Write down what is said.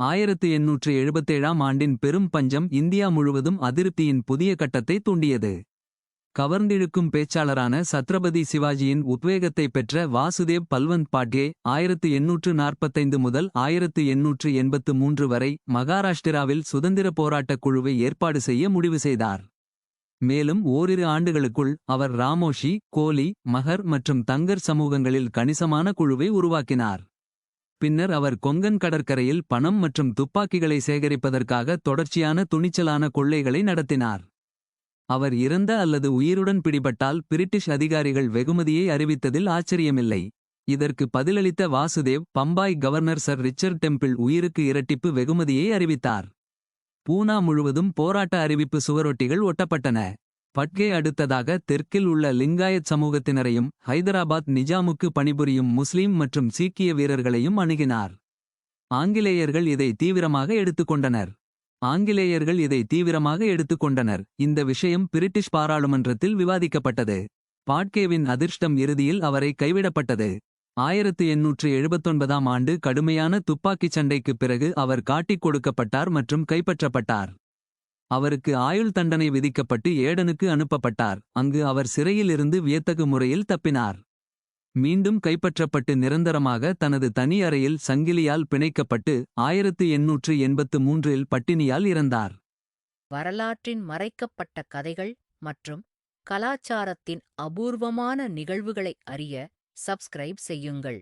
ஆயிரத்து எண்ணூற்று எழுபத்தேழாம் ஆண்டின் பெரும் பஞ்சம் இந்தியா முழுவதும் அதிருப்தியின் புதிய கட்டத்தை தூண்டியது. கவர்ந்திழுக்கும் பேச்சாளரான சத்ரபதி சிவாஜியின் உத்வேகத்தை பெற்ற வாசுதேவ் பல்வந்த் பாட்யே ஆயிரத்து எண்ணூற்று நாற்பத்தைந்து முதல் ஆயிரத்து எண்ணூற்று எண்பத்து மூன்று வரை மகாராஷ்டிராவில் சுதந்திர போராட்டக் குழுவை ஏற்பாடு செய்ய முடிவு செய்தார். மேலும் ஓரிரு ஆண்டுகளுக்குள் அவர் ராமோஷி கோலி மகர் மற்றும் தங்கர் சமூகங்களில் கணிசமான குழுவை உருவாக்கினார். பின்னர் அவர் கொங்கன் கடற்கரையில் பணம் மற்றும் துப்பாக்கிகளை சேகரிப்பதற்காக தொடர்ச்சியான துணிச்சலான கொள்ளைகளை நடத்தினார். அவர் இறந்த அல்லது உயிருடன் பிடிபட்டால் பிரிட்டிஷ் அதிகாரிகள் வெகுமதியை அறிவித்ததில் ஆச்சரியமில்லை. இதற்கு பதிலளித்த Vasudev Bombay governor sir Richard Temple உயிருக்கு இரட்டிப்பு வெகுமதியை அறிவித்தார். பூனா முழுவதும் போராட்ட அறிவிப்பு சுவரொட்டிகள் ஒட்டப்பட்டன. பட்கே அடுத்ததாக தெற்கில் உள்ள லிங்காயத் சமூகத்தினரையும் ஹைதராபாத் நிஜாமுக்கு பணிபுரியும் முஸ்லிம் மற்றும் சீக்கிய வீரர்களையும் அணுகினார். ஆங்கிலேயர்கள் இதை தீவிரமாக எடுத்துக்கொண்டனர். ஆங்கிலேயர்கள் இதை தீவிரமாக எடுத்துக்கொண்டனர். இந்த விஷயம் பிரிட்டிஷ் பாராளுமன்றத்தில் விவாதிக்கப்பட்டது. பாட்கேவின் அதிர்ஷ்டம் இறுதியில் அவரை கைவிடப்பட்டது. ஆயிரத்து எண்ணூற்று எழுபத்தொன்பதாம் ஆண்டு கடுமையான துப்பாக்கிச் சண்டைக்குப் பிறகு அவர் காட்டிக் கொடுக்கப்பட்டார் மற்றும் கைப்பற்றப்பட்டார். அவருக்கு ஆயுள் தண்டனை விதிக்கப்பட்டு ஏடனுக்கு அனுப்பப்பட்டார். அங்கு அவர் சிறையிலிருந்து வியத்தகு முறையில் தப்பினார். மீண்டும் கைப்பற்றப்பட்டு நிரந்தரமாக தனது தனி அறையில் சங்கிலியால் பிணைக்கப்பட்டு ஆயிரத்து எண்ணூற்று எண்பத்து மூன்றில் பட்டினியால் இறந்தார். வரலாற்றின் மறைக்கப்பட்ட கதைகள் மற்றும் கலாச்சாரத்தின் அபூர்வமான நிகழ்வுகளை அறிய சப்ஸ்கிரைப் செய்யுங்கள்.